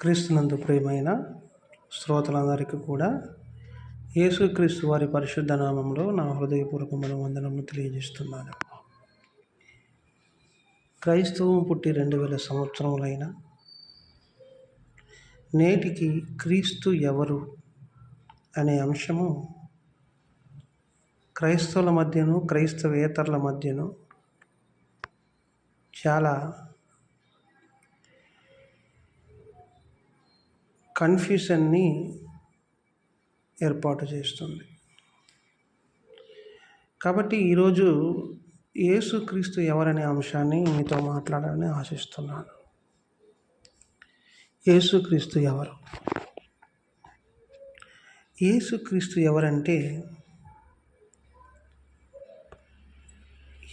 క్రీస్తునందు ప్రియమైన శ్రోతలందరికీ కూడా యేసుక్రీస్తు వారి పరిశుద్ధ నామంలో నా హృదయపూర్వకమైన వందనము తెలియజేస్తున్నాను. క్రైస్తవం పుట్టి రెండు వేల సంవత్సరములైన నేటికి క్రీస్తు ఎవరు అనే అంశము క్రైస్తవుల మధ్యను క్రైస్తవేతరుల మధ్యను చాలా కన్ఫ్యూషన్ని ఏర్పాటు చేస్తుంది. కాబట్టి ఈరోజు యేసుక్రీస్తు ఎవరనే అంశాన్ని మీతో మాట్లాడాలని ఆశిస్తున్నాను. యేసుక్రీస్తు ఎవరు? యేసుక్రీస్తు ఎవరంటే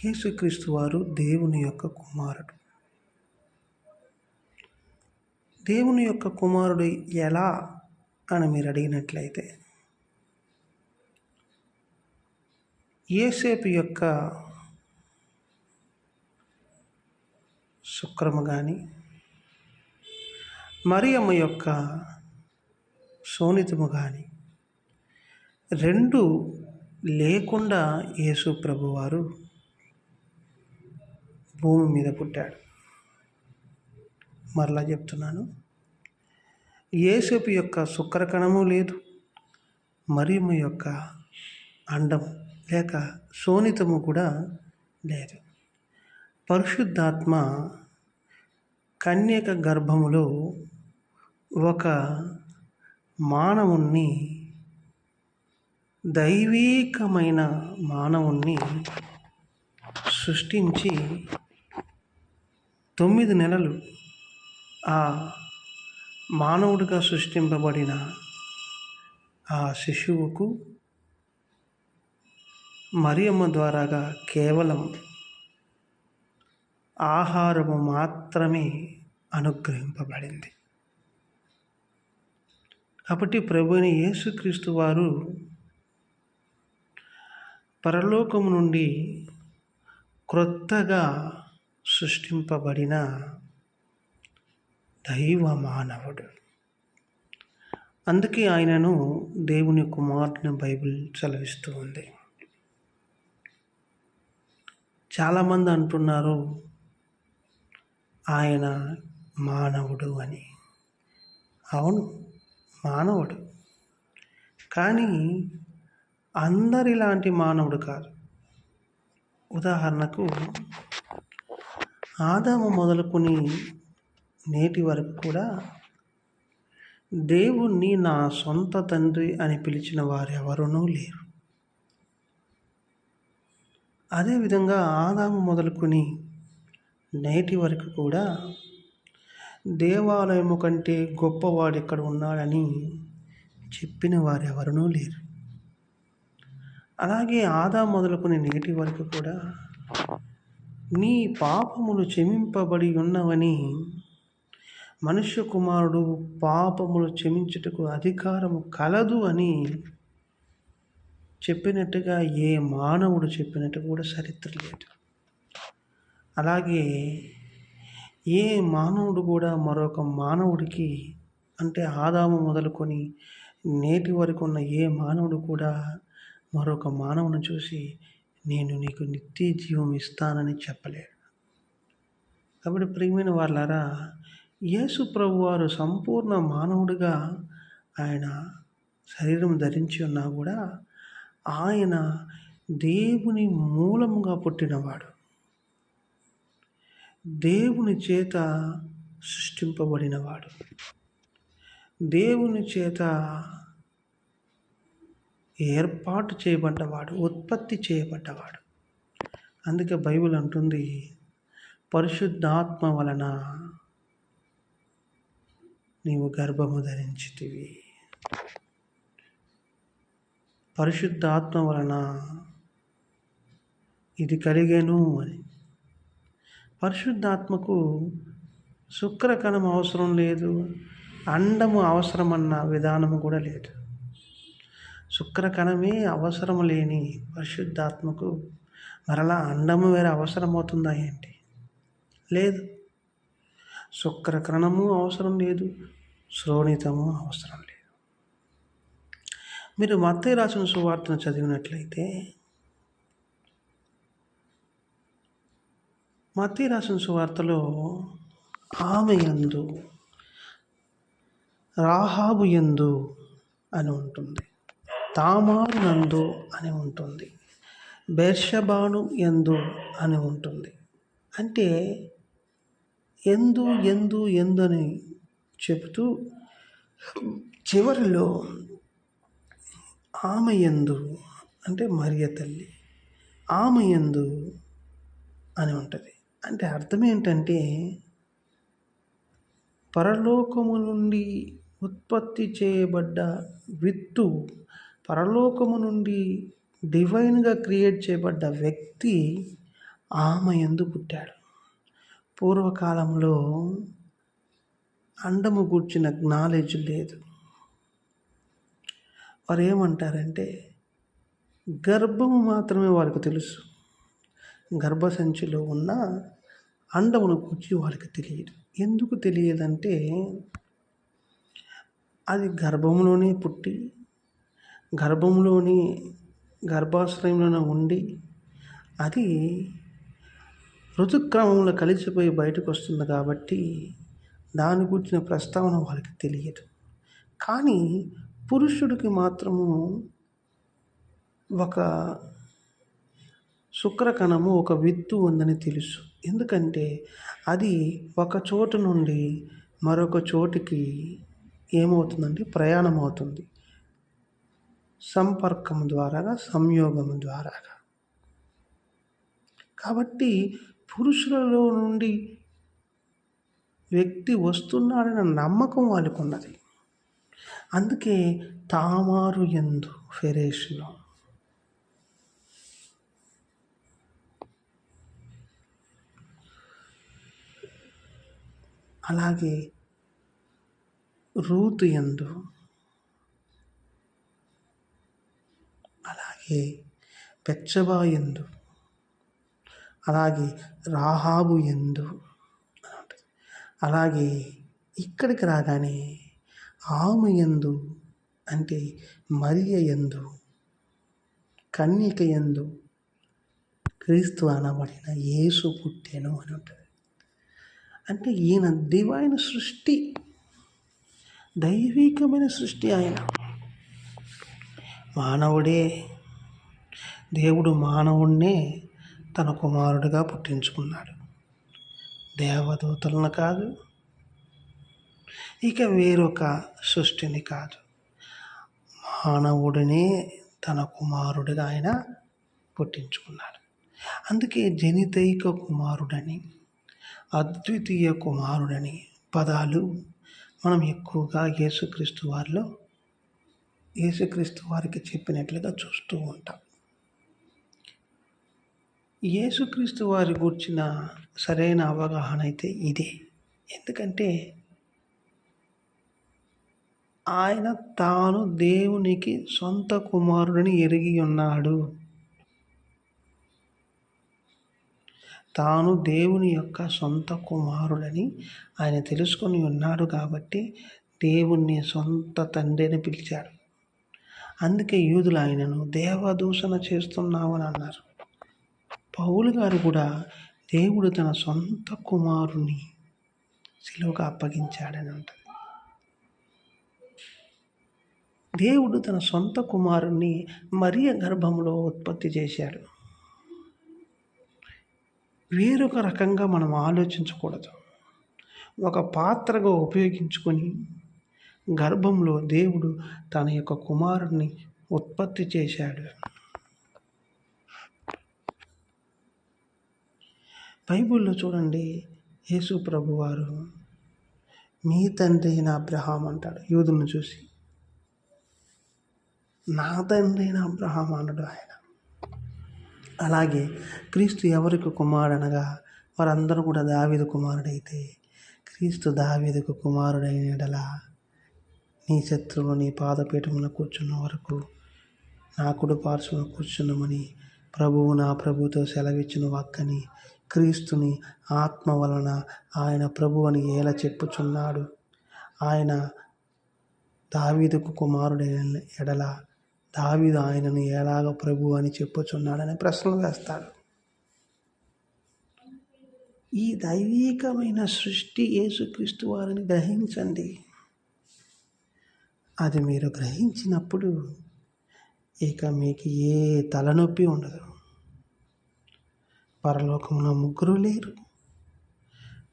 యేసుక్రీస్తు వారు దేవుని యొక్క కుమారుడు. దేవుని యొక్క కుమారుడు ఎలా అని మీరు అడిగినట్లయితే ఏసేపు యొక్క శుక్రము కానీ మరియమ్మ యొక్క సోనితము కానీ రెండు లేకుండా యేసు ప్రభువారు భూమి మీద పుట్టాడు. మరలా చెప్తున్నాను. ఏసుపు యొక్క శుక్రకణము లేదు. మరియమ్మ యొక్క అండం లేక శోణితము కూడా లేదు. పరిశుద్ధాత్మ కన్యక గర్భములో ఒక మానవుణ్ణి దైవీకమైన మానవుణ్ణి సృష్టించి తొమ్మిది నెలలు ఆ మానవుడిగా సృష్టింపబడిన ఆ శిశువుకు మరియమ్మ ద్వారాగా కేవలం ఆహారము మాత్రమే అనుగ్రహింపబడింది. కాబట్టి ప్రభుని యేసుక్రీస్తు వారు పరలోకము నుండి క్రొత్తగా సృష్టింపబడిన దైవ మానవుడు అందుకే ఆయనను దేవుని కుమారుని బైబిల్ చదివిస్తూ ఉంది. చాలామంది అంటున్నారు ఆయన మానవుడు అని. అవును మానవుడు. కానీ అందరిలాంటి మానవుడు కాదు. ఉదాహరణకు ఆదాము మొదలుకొని నేటి వరకు కూడా దేవుణ్ణి నా సొంత తండ్రి అని పిలిచిన వారు ఎవరునూ లేరు అదేవిధంగా ఆదాము మొదలుకొని నేటి వరకు కూడా దేవాలయము కంటే గొప్పవాడు ఇక్కడ ఉన్నాడని చెప్పిన వారు ఎవరునూ లేరు. అలాగే ఆదా మొదలుకొని నేటి వరకు కూడా నీ పాపములు క్షమింపబడి ఉన్నవని మనుష్య కుమారుడు పాపములు క్షమించుటకు అధికారము కలదు అని చెప్పినట్టుగా ఏ మానవుడు చెప్పినట్టు కూడా చరిత్ర లేదు. అలాగే ఏ మానవుడు కూడా మరొక మానవుడికి అంటే ఆదాము మొదలుకొని నేటి వరకు ఉన్న ఏ మానవుడు కూడా మరొక మానవుని చూసి నేను నీకు నిత్య జీవం ఇస్తానని చెప్పలేడు. కాబట్టి ప్రియమైన వాళ్ళారా యేసు ప్రభు వారు సంపూర్ణ మానవుడిగా ఆయన శరీరం ధరించి ఉన్నా కూడా ఆయన దేవుని మూలముగా పుట్టినవాడు. దేవుని చేత సృష్టింపబడినవాడు. దేవుని చేత ఏర్పాటు చేయబడ్డవాడు ఉత్పత్తి చేయబడ్డవాడు. అందుకే బైబిల్ అంటుంది పరిశుద్ధాత్మ వలన నీవు గర్భము ధరించితివి. పరిశుద్ధాత్మ వలన ఇది కలిగేను అని. పరిశుద్ధాత్మకు శుక్రకణం అవసరం లేదు అండము అవసరమన్న విధానము కూడా లేదు. శుక్రకణమే అవసరం లేని పరిశుద్ధాత్మకు మరలా అండము వేరే అవసరమవుతుందా ఏంటి? లేదు. శుక్రకరణము అవసరం లేదు శ్రోణితము అవసరం లేదు. మీరు మత్తయ్య రాసిన సువార్తను చదివినట్లయితే మత్తయ్య రాసిన సువార్తలో ఆమె యందు రాహాబు యందు అని ఉంటుంది తామారు నందు అని ఉంటుంది బెర్షబాను ఎందు అని ఉంటుంది. అంటే ఎందు ఎందు ఎందు అని చెబుతూ చివరిలో ఆమె ఎందు అంటే మరియ తల్లి ఆమె ఎందు అని ఉంటుంది. అంటే అర్థం ఏంటంటే పరలోకము నుండి ఉత్పత్తి చేయబడ్డ విత్తు పరలోకము నుండి డివైన్గా క్రియేట్ చేయబడ్డ వ్యక్తి ఆమె ఎందు పుట్టాడు. పూర్వకాలంలో అండము కూర్చిన నాలెడ్జ్ లేదు. వారు ఏమంటారంటే గర్భము మాత్రమే వారికి తెలుసు. గర్భసంచిలో ఉన్న అండమును కూర్చి వారికి తెలియదు. ఎందుకు తెలియదంటే అది గర్భంలోనే పుట్టి గర్భంలోని గర్భాశ్రయంలోనే ఉండి అది ఋతుక్రమంలో కలిసిపోయి బయటకు వస్తుంది కాబట్టి దాని గురించిన ప్రస్తావన వాళ్ళకి తెలియదు. కానీ పురుషుడికి మాత్రము ఒక శుక్రకణము ఒక విత్తు ఉందని తెలుసు. ఎందుకంటే అది ఒక చోటు నుండి మరొక చోటికి ఏమవుతుందంటే ప్రయాణం అవుతుంది సంపర్కం ద్వారాగా సంయోగం ద్వారాగా. కాబట్టి పురుషులలో నుండి వ్యక్తి వస్తున్నాడన్న నమ్మకం వాళ్ళకు ఉన్నది అందుకే తామారు ఎందు ఫెరేషను. అలాగే రూతు ఎందు అలాగే పెచ్చబా ఎందు అలాగే రాహాబు ఎందు అలాగే ఇక్కడికి రాగానే ఆమె ఎందు అంటే మరియ ఎందు కన్యక ఎందు క్రీస్తు అనబడిన యేసు పుట్టెను అని ఉంటుంది అంటే ఈయన దివైన సృష్టి దైవికమైన సృష్టి ఆయన. మానవుడే దేవుడు మానవుణ్ణే తన కుమారుడిగా పుట్టించుకున్నాడు. దేవదూతలను కాదు ఇక వేరొక సృష్టిని కాదు. మానవుడినే తన కుమారుడిగా ఆయన పుట్టించుకున్నాడు. అందుకే జనితైక కుమారుడని అద్వితీయ కుమారుడని పదాలు మనం ఎక్కువగా యేసుక్రీస్తు వారిలో యేసుక్రీస్తు వారికి చెప్పినట్లుగా చూస్తూ ఉంటాం. యేసుక్రీస్తు వారి గురించిన సరైన అవగాహన అయితే ఇదే. ఎందుకంటే ఆయన తాను దేవునికి సొంత కుమారుడిని ఎరిగి ఉన్నాడు. తాను దేవుని యొక్క సొంత కుమారుడని ఆయన తెలుసుకొని ఉన్నాడు కాబట్టి దేవుణ్ణి సొంత తండ్రిని పిలిచాడు. అందుకే యూదులు ఆయనను దేవదూషణ చేస్తున్నామని అన్నారు. పౌలు గారు కూడా దేవుడు తన సొంత కుమారుని సిలువుగా అప్పగించాడని అంటారు. దేవుడు తన సొంత కుమారుణ్ణి మరియ గర్భంలో ఉత్పత్తి చేశాడు. వేరొక రకంగా మనం ఆలోచించకూడదు. ఒక పాత్రగా ఉపయోగించుకొని గర్భంలో దేవుడు తన యొక్క కుమారుణ్ణి ఉత్పత్తి చేశాడు. బైబిల్లో చూడండి యేసు ప్రభు వారు మీ తండ్రి అయిన అబ్రహాం అంటాడు. యూదులను చూసి నా తండ్రి అయిన అబ్రహాం అన్నాడు ఆయన. అలాగే క్రీస్తు ఎవరికి కుమారుడనగా వారందరూ కూడా దావిదు కుమారుడైతే క్రీస్తు దావిదుకు కుమారుడైనడలా నీ శత్రువు నీ పాదపీఠమున కూర్చున్న వరకు నా కుడి పార్శ్వన కూర్చున్నామని ప్రభువు నా ప్రభుతో సెలవిచ్చిన వాక్కని క్రీస్తుని ఆత్మ వలన ఆయన ప్రభు అని ఎలా చెప్పుచున్నాడు? ఆయన దావీదుకు కుమారుడైన ఎడల దావీదు ఆయనను ఎలాగ ప్రభు అని చెప్పుచున్నాడని ప్రశ్నలు వేస్తాడు. ఈ దైవీకమైన సృష్టి యేసుక్రీస్తు వారిని గ్రహించండి. అది మీరు గ్రహించినప్పుడు ఇక మీకు ఏ తలనొప్పి ఉండదు. పరలోకమున ముగ్గురు లేరు.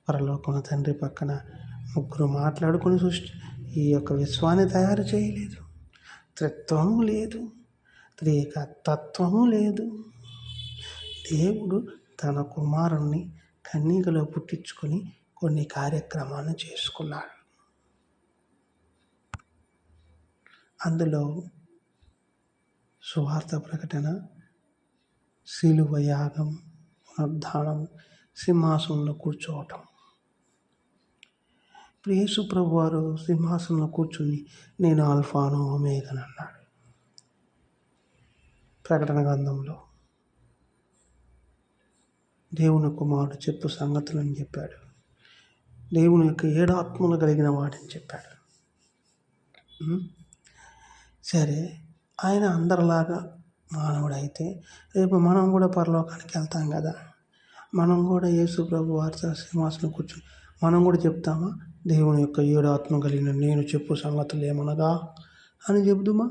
పరలోకమున తండ్రి పక్కన ముగ్గురు మాట్లాడుకుని సృష్టి ఈ యొక్క విశ్వాన్ని తయారు చేయలేదు. త్రిత్వము లేదు. త్రిక తత్వము లేదు. దేవుడు తన కుమారుణ్ణి కన్నీకలో పుట్టించుకొని కొన్ని కార్యక్రమాలను చేసుకున్నాడు. అందులో సువార్త ప్రకటన శిలువ యాగం పునరుద్ధానం సింహాసనంలో కూర్చోవటం ఇప్పుడు యేసు ప్రభు వారు సింహాసనంలో కూర్చుని నేను ఆల్ఫాను ఒమేగన్ అన్నాడు ప్రకటన గ్రంథంలో దేవుని కుమారుడు చెప్పు సంగతులని చెప్పాడు. దేవుని యొక్క ఏడాత్మలు కలిగిన వాడని చెప్పాడు. సరే ఆయన అందరిలాగా మానవుడైతే రేపు మనం కూడా పరలోకానికి వెళ్తాం కదా? మనం కూడా యేసు ప్రభు వార్త సింహాసనం కూర్చొని మనం కూడా చెప్తామా? దేవుని యొక్క ఏడు ఆత్మ కలిగిన నేను చెప్పు సంగతులు ఏమనగా? అని చెబుదుమా?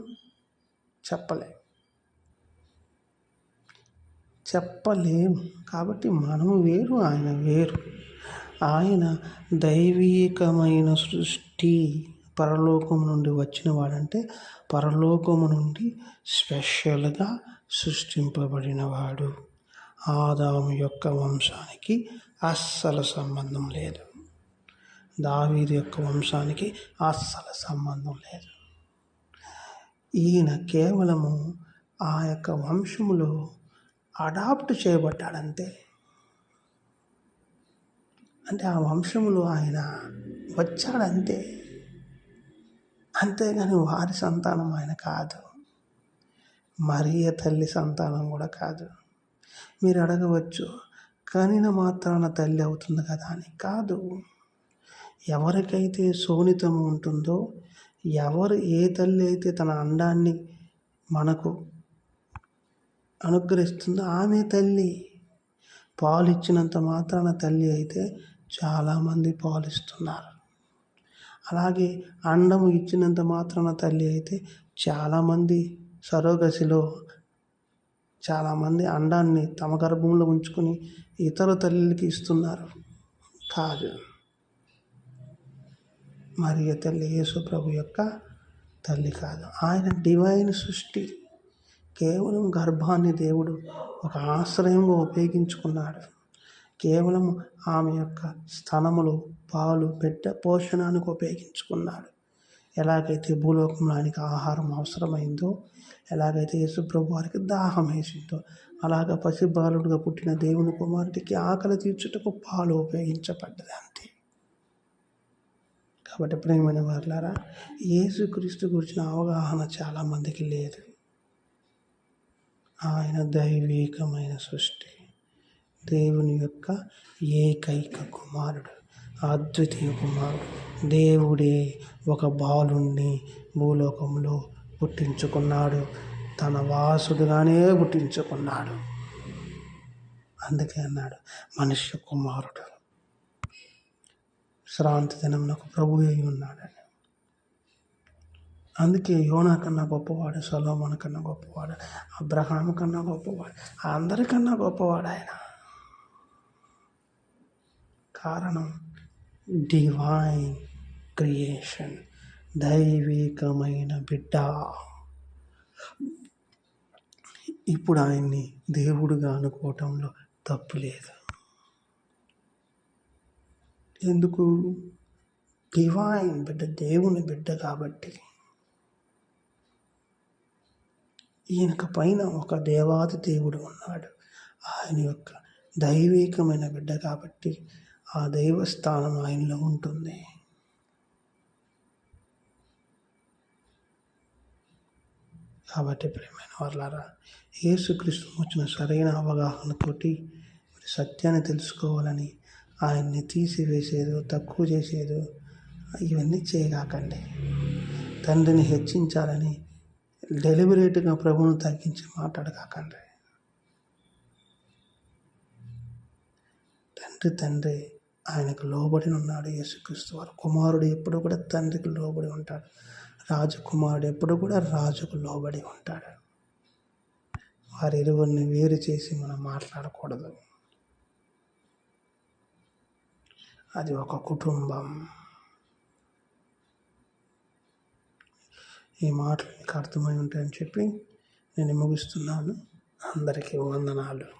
చెప్పలేం. కాబట్టి మనము వేరు ఆయన వేరు. ఆయన దైవీకమైన సృష్టి పరలోకం నుండి వచ్చిన వాడంటే పరలోకము నుండి స్పెషల్గా సృష్టింపబడినవాడు ఆదాము యొక్క వంశానికి అస్సలు సంబంధం లేదు. దావీదు యొక్క వంశానికి అస్సలు సంబంధం లేదు. ఈయన కేవలము ఆ యొక్క వంశములో అడాప్ట్ చేయబడ్డాడంతే. అంటే ఆ వంశములో ఆయన వచ్చాడంతే. అంతేగాని వారి సంతానం ఆయన కాదు. మరియ తల్లి సంతానం కూడా కాదు. మీరు అడగవచ్చు. కనిన మాత్రాన తల్లి అవుతుంది కదా అని కాదు. ఎవరికైతే సోనితం ఉంటుందో ఎవరు ఏ తల్లి అయితే తన అండాన్ని మనకు అనుగ్రహిస్తుందో ఆమె తల్లి. పాలు ఇచ్చినంత మాత్రాన తల్లి అయితే చాలామంది పాలిస్తున్నారు. అలాగే అండము ఇచ్చినంత మాత్రాన తల్లి అయితే చాలామంది సరోగసిలో చాలామంది అండాన్ని తమ గర్భంలో ఉంచుకొని ఇతర తల్లికి ఇస్తున్నారు. కాదు. మరియ తల్లి యేసు ప్రభు యొక్క తల్లి కాదు. ఆయన డివైన్ సృష్టి. కేవలం గర్భాన్ని దేవుడు ఒక ఆశ్రయంగా ఉపయోగించుకున్నాడు. కేవలం ఆమె యొక్క స్థనములు పాలు బిడ్డ పోషణానికి ఉపయోగించుకున్నాడు. ఎలాగైతే భూలోకంలో ఆయనకి ఆహారం అవసరమైందో ఎలాగైతే యేసుప్రభు వారికి దాహం వేసిందో అలాగ పసిబాలుడుగా పుట్టిన దేవుని కుమారుడికి ఆకలి తీర్చుటకు పాలు ఉపయోగించబడ్డది అంతే. కాబట్టి ప్రేమైన వారులారా యేసుక్రీస్తు గురించిన అవగాహన చాలామందికి లేదు. ఆయన దైవికమైన సృష్టి దేవుని యొక్క ఏకైక కుమారుడు. అద్వితీయ కుమారుడు. దేవుడే ఒక బాలుణ్ణి భూలోకంలో పుట్టించుకున్నాడు. తన వాసుడుగానే పుట్టించుకున్నాడు. అందుకే అన్నాడు మనుష్య కుమారుడు. శ్రాంతి దినమునకు ప్రభు అయి ఉన్నాడని. అందుకే యోనా కన్నా గొప్పవాడు సలోమన్ కన్నా గొప్పవాడు అబ్రహాం కన్నా గొప్పవాడు అందరికన్నా గొప్పవాడు ఆయన. కారణం డివైన్ క్రియేషన్ దైవికమైన బిడ్డ. ఇప్పుడు ఆయన్ని దేవుడుగా అనుకోవటంలో తప్పు లేదు. ఎందుకు? డివైన్ బిడ్డ దేవుని బిడ్డ కాబట్టి. ఈయనక పైన ఒక దేవాది దేవుడు ఉన్నాడు. ఆయన యొక్క దైవికమైన బిడ్డ కాబట్టి ఆ దైవస్థానం ఆయనలో ఉంటుంది. కాబట్టి ప్రేమైన వాళ్ళారా యేసుక్రీస్తు వచ్చిన సరైన అవగాహనతోటి సత్యాన్ని తెలుసుకోవాలని ఆయన్ని తీసివేసేదో తక్కువ చేసేదో ఇవన్నీ చేయగాకండి. తండ్రిని హెచ్చించాలని డెలిబరేట్గా ప్రభువును తగ్గించి మాట్లాడకాకండి తండ్రి తండ్రి ఆయనకు లోబడి ఉన్నాడు యేసుక్రీస్తు వారు. కుమారుడు ఎప్పుడు కూడా తండ్రికి లోబడి ఉంటాడు. రాజకుమారుడు ఎప్పుడు కూడా రాజుకు లోబడి ఉంటాడు. వారి ఇరువురిని వేరు చేసి మనం మాట్లాడకూడదు. అది ఒక కుటుంబం. ఈ మాటలు మీకు అర్థమై ఉంటాయని చెప్పి నేను ముగిస్తున్నాను. అందరికీ వందనాలు.